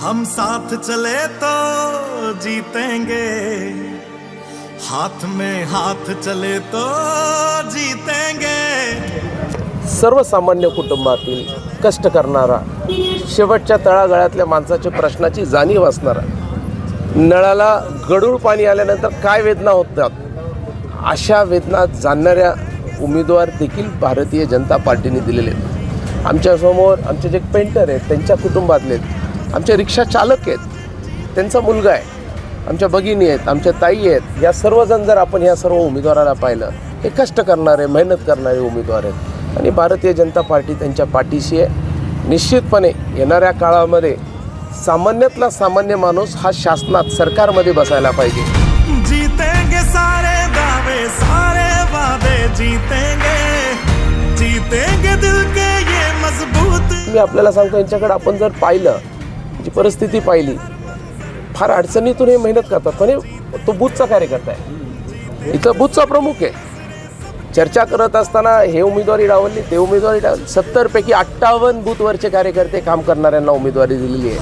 हम साथ चले तो जीतेंगे। हाथ में हाथ चले तो जीतेंगे। सर्वसामान्य कुटुंबातील कष्ट करणारा शेवटच्या तळागाळातल्या माणसाच्या प्रश्नाची जाणीव असणारा नळाला गडूळ पाणी आल्यानंतर काय वेदना होतात अशा वेदना जाणणाऱ्या उमेदवार देखील भारतीय जनता पार्टीने दिलेले आहेत. आमच्यासमोर आमचे जे पेंटर आहेत त्यांच्या कुटुंबातले आहेत. आमचे रिक्षा चालक आहेत. त्यांचा मुलगा आहे. आमच्या भगिनी आहेत आमच्या ताई आहेत. या सर्वजण जर आपण या सर्व उमेदवाराला पाहिलं हे कष्ट करणारे मेहनत करणारे उमेदवार आहेत. आणि भारतीय जनता पार्टी त्यांच्या पाठीशी आहे. निश्चितपणे येणाऱ्या काळामध्ये सामान्यातला सामान्य माणूस हा शासनात सरकारमध्ये बसायला पाहिजे. जीतेंगे सारे दावे सारे वादे जीतेंगे. जीतेंगे दिल के ये मजबूत मी आपल्याला सांगतो यांच्याकडे आपण जर पाहिलं जी परिस्थिती पाहिली फार अडचणीतून हे मेहनत करतात पण तो बुथचा कार्यकर्ता आहे. इथं बुथचा प्रमुख आहे. चर्चा करत असताना हे उमेदवारी डावलली ते उमेदवारी डावली सत्तरपैकी अठ्ठावन्न बूथवरचे कार्यकर्ते काम करणाऱ्यांना उमेदवारी दिलेली आहे.